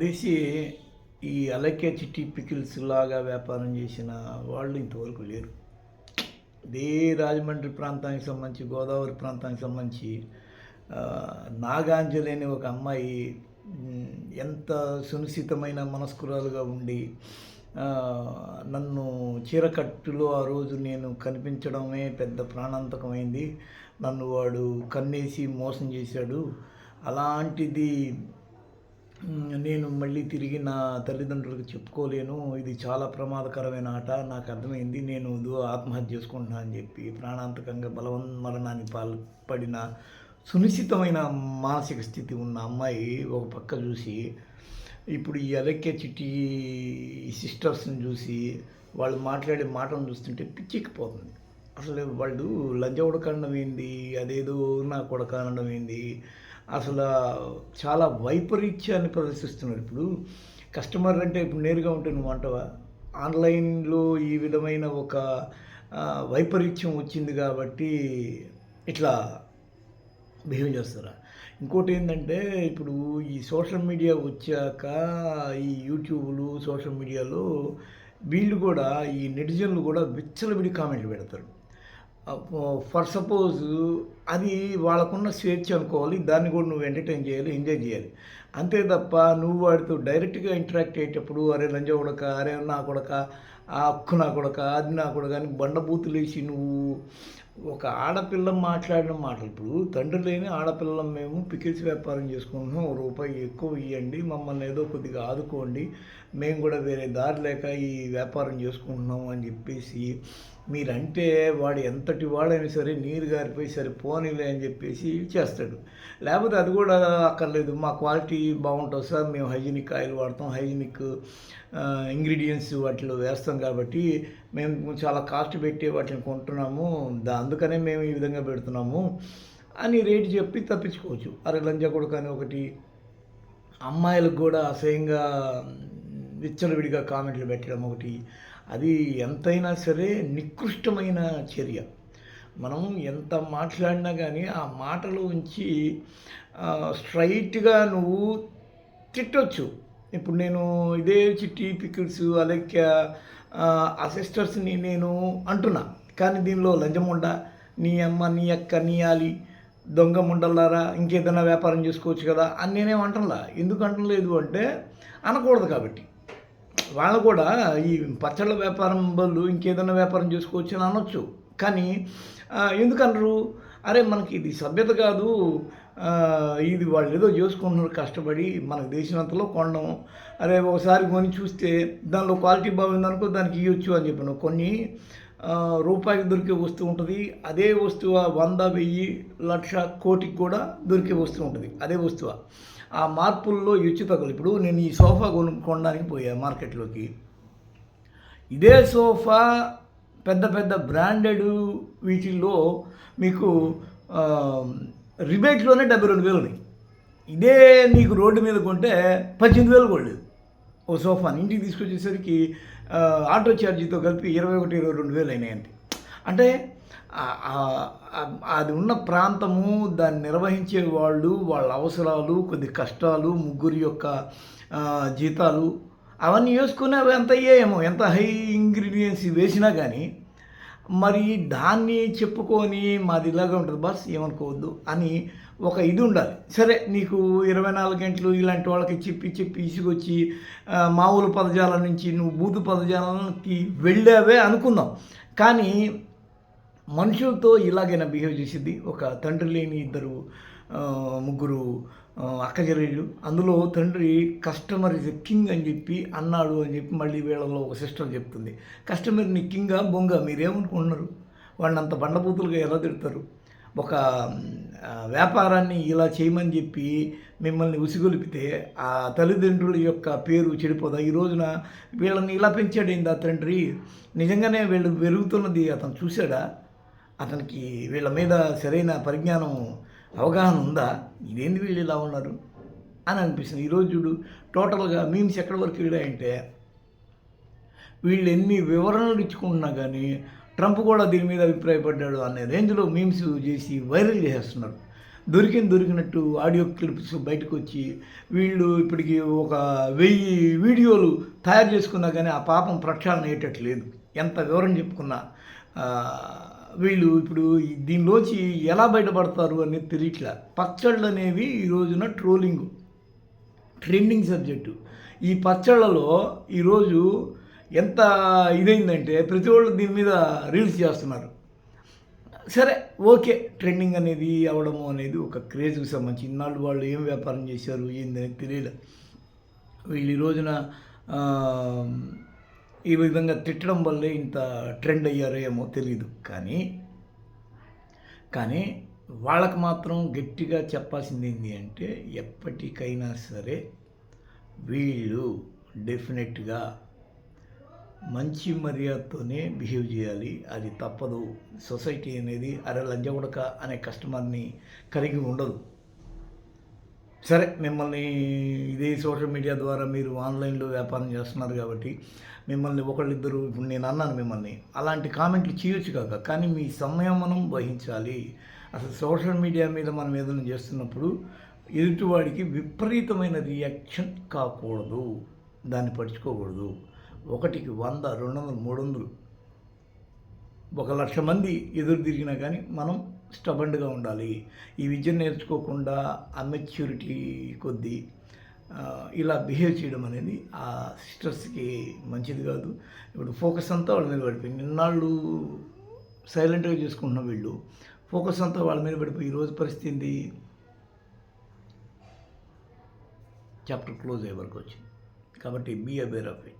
దేశీ ఈ అలక్య చిట్టి పికిల్స్ లాగా వ్యాపారం చేసిన వాళ్ళు ఇంతవరకు లేరు. ఇదే రాజమండ్రి ప్రాంతానికి సంబంధించి గోదావరి ప్రాంతానికి సంబంధించి నాగాంజలి అనే ఒక అమ్మాయి ఎంత సునిశ్చితమైన మనస్కురాలుగా ఉండి నన్ను చీరకట్టులో ఆ రోజు నేను కనిపించడమే పెద్ద ప్రాణాంతకమైంది. నన్ను వాడు కన్నేసి మోసం చేశాడు. అలాంటిది నేను మళ్ళీ తిరిగి నా తల్లిదండ్రులకు చెప్పుకోలేను. ఇది చాలా ప్రమాదకరమైన ఆట. నాకు అర్థమైంది. నేను ఆత్మహత్య చేసుకుంటున్నా అని చెప్పి ప్రాణాంతకంగా బలవన్ మరణాన్ని పాల్పడిన సునిశ్చితమైన మానసిక స్థితి ఉన్న అమ్మాయి ఒక పక్క చూసి ఇప్పుడు ఈ అలక్య చిట్టి సిస్టర్స్ని చూసి వాళ్ళు మాట్లాడే మాటను చూస్తుంటే పిచ్చెక్కిపోతుంది. అసలు వాళ్ళు లంజవడకండం ఏంది? అదేదో నా కొడక అనడం ఏంది? అసలు చాలా వైపరీత్యాన్ని ప్రదర్శిస్తున్నారు. ఇప్పుడు కస్టమర్ అంటే ఇప్పుడు నేరుగా ఉంటే నువ్వు అంటావా? ఆన్లైన్లో ఈ విధమైన ఒక వైపరీత్యం వచ్చింది కాబట్టి ఇట్లా బిహేవ్ చేస్తారా? ఇంకోటి ఏంటంటే ఇప్పుడు ఈ సోషల్ మీడియా వచ్చాక ఈ యూట్యూబ్లు సోషల్ మీడియాలో వీళ్ళు కూడా ఈ నెటిజన్లు కూడా విచ్చలవిడి కామెంట్లు పెడతారు. ఫర్ సపోజ్ అది వాళ్ళకున్న స్వేచ్ఛ అనుకోవాలి దాన్ని కూడా నువ్వు ఎంటర్టైన్ చేయాలి ఎంజాయ్ చేయాలి. అంతే తప్ప నువ్వు వాడితో డైరెక్ట్గా ఇంటరాక్ట్ అయ్యేటప్పుడు అరే లంజ కొడక అరే నా కొడక ఆ అక్కు నా కొడక అది నా కొడక అని బండబూతులేసి నువ్వు ఒక ఆడపిల్ల మాట్లాడిన మాటలు. ఇప్పుడు తండ్రి లేని ఆడపిల్లం మేము పికిల్స్ వ్యాపారం చేసుకుంటున్నాం ఒక రూపాయి ఎక్కువ ఇవ్వండి మమ్మల్ని ఏదో కొద్దిగా ఆదుకోండి మేము కూడా వేరే దారి లేక ఈ వ్యాపారం చేసుకుంటున్నాం అని చెప్పేసి మీరంటే వాడు ఎంతటి వాడైనా సరే నీరు గారిపోయి సరే పోనీలే అని చెప్పేసి చేస్తాడు. లేకపోతే అది కూడా అక్కర్లేదు. మా క్వాలిటీ బాగుంటుంది సార్. మేము హైజీనిక్ ఆయిల్ వాడతాం. హైజీనిక్ ఇంగ్రీడియంట్స్ వాటిలో వేస్తాం కాబట్టి మేము చాలా కాస్ట్ పెట్టి వాటిని కొంటున్నాము. దా అందుకనే మేము ఈ విధంగా పెడుతున్నాము అని రేటు చెప్పి తప్పించుకోవచ్చు. అరే లంజా కొడుకు అని ఒకటి అమ్మాయిలకు కూడా అసహ్యంగా విచ్చలవిడిగా కామెంట్లు పెట్టడం ఒకటి అది ఎంతైనా సరే నికృష్టమైన చర్య. మనం ఎంత మాట్లాడినా కానీ ఆ మాటలు ఉంచి స్ట్రైట్గా నువ్వు తిట్టొచ్చు. ఇప్పుడు నేను ఇదే చిట్టి పికిల్స్ అలాగే ఆ సిస్టర్స్ని నేను అంటున్నా. కానీ దీనిలో లంజముండ నీ అమ్మ నీ అక్క నీ ఆలి దొంగ ముండలారా ఇంకేదైనా వ్యాపారం చేసుకోవచ్చు కదా అని నేనేం అంటలా. ఎందుకు అంటలేదు అంటే అనకూడదు కాబట్టి. వాళ్ళు కూడా ఈ పచ్చళ్ళ వ్యాపారం బదులు ఇంకేదైనా వ్యాపారం చేసుకోవచ్చు అని అనొచ్చు. కానీ ఎందుకనరు? అరే మనకి ఇది సభ్యత కాదు. ఇది వాళ్ళు ఏదో చేసుకుంటున్నారు కష్టపడి మనకు దేశమంతలో కొనడం అరే ఒకసారి కొని చూస్తే దానిలో క్వాలిటీ బాగుందనుకో దానికి ఇవ్వచ్చు అని చెప్పాను కొన్ని రూపాయికి దొరికే వస్తువు ఉంటుంది. అదే వస్తువు వంద వెయ్యి లక్ష కోటికి కూడా దొరికే వస్తువు ఉంటుంది. అదే వస్తువు. ఆ మార్పుల్లో హెచ్చు ఇప్పుడు నేను ఈ సోఫా కొను కొనడానికి పోయా మార్కెట్లోకి. ఇదే సోఫా పెద్ద పెద్ద బ్రాండెడ్ వీటిల్లో మీకు రిబేట్లోనే డెబ్బై రెండు వేలు ఉన్నాయి. ఇదే నీకు రోడ్డు మీద కొంటే పద్దెనిమిది వేలు కూడా లేదు. ఓ సోఫాని ఇంటికి తీసుకొచ్చేసరికి ఆటో ఛార్జీతో కలిపి ఇరవై ఒకటి ఇరవై రెండు వేలు అయినాయండి. అంటే అది ఉన్న ప్రాంతము దాన్ని నిర్వహించే వాళ్ళు వాళ్ళ అవసరాలు కొద్ది కష్టాలు ముగ్గురి యొక్క జీతాలు అవన్నీ వేసుకుని అవి ఎంత అయ్యాయేమో ఎంత హై ఇంగ్రీడియంట్స్ వేసినా కానీ మరి దాన్ని చెప్పుకొని మాది ఇలాగే ఉంటుంది బస్ ఏమనుకోవద్దు అని ఒక ఇది ఉండాలి. సరే నీకు ఇరవై నాలుగు గంటలు ఇలాంటి వాళ్ళకి చెప్పి చెప్పి ఇసుకొచ్చి మామూలు పదజాలం నుంచి నువ్వు బూతు పదజాలానికి వెళ్ళావే అనుకుందాం. కానీ మనుషులతో ఇలాగైనా బిహేవ్ చేసింది ఒక తండ్రి లేని ఇద్దరు ముగ్గురు అక్కచెల్లెళ్ళు. అందులో తండ్రి కస్టమర్ ఇస్ కింగ్ అని చెప్పి అన్నాడు అని చెప్పి మళ్ళీ వీళ్ళలో ఒక సిస్టర్ చెప్తుంది. కస్టమర్ని కింగా బొంగ మీరేమనుకుంటున్నారు? వాడిని అంత బండబూతులుగా ఎలా తిడతారు? ఒక వ్యాపారాన్ని ఇలా చేయమని చెప్పి మిమ్మల్ని ఉసిగొలిపితే ఆ తల్లిదండ్రుల యొక్క పేరు చెడిపోదా? ఈ రోజున వీళ్ళని ఇలా పెంచాడేంది ఆ తండ్రి? నిజంగానే వీళ్ళు పెరుగుతున్నది అతను చూశాడా? అతనికి వీళ్ళ మీద సరైన పరిజ్ఞానం అవగాహన ఉందా? ఇదేంది వీళ్ళు ఇలా ఉన్నారు? అని అనిపిస్తుంది. ఈరోజు చూడు టోటల్గా మీమ్స్ ఎక్కడి వరకు వెళ్ళాయంటే వీళ్ళు ఎన్ని వివరణలు ఇచ్చుకుంటున్నా కానీ ట్రంప్ కూడా దీని మీద అభిప్రాయపడ్డాడు అనే రేంజ్లో మీమ్స్ చేసి వైరల్ చేసేస్తున్నారు. దొరికిన దొరికినట్టు ఆడియో క్లిప్స్ బయటకు వచ్చి వీళ్ళు ఇప్పటికి ఒక వెయ్యి వీడియోలు తయారు చేసుకున్నా కానీ ఆ పాపం ప్రక్షాళన అయ్యేటట్లేదు. ఎంత వివరం చెప్పుకున్నా వీళ్ళు ఇప్పుడు దీనిలోంచి ఎలా బయటపడతారు అనేది తెలియట్లే. పచ్చళ్ళు అనేవి ఈ రోజున ట్రోలింగ్ ట్రెండింగ్ సబ్జెక్టు. ఈ పచ్చళ్ళలో ఈరోజు ఎంత ఇదైందంటే ప్రతి వాళ్ళు దీని మీద రీల్స్ చేస్తున్నారు. సరే ఓకే ట్రెండింగ్ అనేది అవడము అనేది ఒక క్రేజ్కి సంబంధించి ఇన్నాళ్ళు వాళ్ళు ఏం వ్యాపారం చేశారు ఏందని తెలియదు వీళ్ళు ఈ రోజున ఈ విధంగా తిట్టడం వల్లే ఇంత ట్రెండ్ అయ్యారో ఏమో తెలియదు కానీ కానీ వాళ్ళకు మాత్రం గట్టిగా చెప్పాల్సింది ఏంటి అంటే ఎప్పటికైనా సరే వీళ్ళు డెఫినెట్గా మంచి మర్యాదతోనే బిహేవ్ చేయాలి. అది తప్పదు. సొసైటీ అనేది అరే లంజగుడక అనే కస్టమర్ని కలిగి ఉండదు. సరే మిమ్మల్ని ఇదే సోషల్ మీడియా ద్వారా మీరు ఆన్లైన్లో వ్యాపారం చేస్తున్నారు కాబట్టి మిమ్మల్ని ఒకళ్ళిద్దరు ఇప్పుడు నేను అన్నాను మిమ్మల్ని అలాంటి కామెంట్లు చేయొచ్చు కాక కానీ మీ సంయమనం వహించాలి. అసలు సోషల్ మీడియా మీద మనం ఏదైనా చేస్తున్నప్పుడు ఎదుటివాడికి విపరీతమైన రియాక్షన్ కాకూడదు. దాన్ని పట్టించుకోకూడదు. ఒకటికి వంద రెండు వందలు మూడు వందలు ఒక లక్ష మంది ఎదురు తిరిగినా కానీ మనం స్టబండ్గా ఉండాలి. ఈ విద్య నేర్చుకోకుండా అమెచ్యూరిటీ కొద్దీ ఇలా బిహేవ్ చేయడం అనేది ఆ సిస్టర్స్కి మంచిది కాదు. ఇప్పుడు ఫోకస్ అంతా వాళ్ళ మీద పడిపోయింది. నిన్నాళ్ళు సైలెంట్గా చేసుకుంటున్న వీళ్ళు ఫోకస్ అంతా వాళ్ళ మీద పడిపోయి ఈరోజు పరిస్థితి చాప్టర్ క్లోజ్ అయ్యే వరకు వచ్చింది. కాబట్టి బీ అవేర్ ఆఫ్ ఇట్.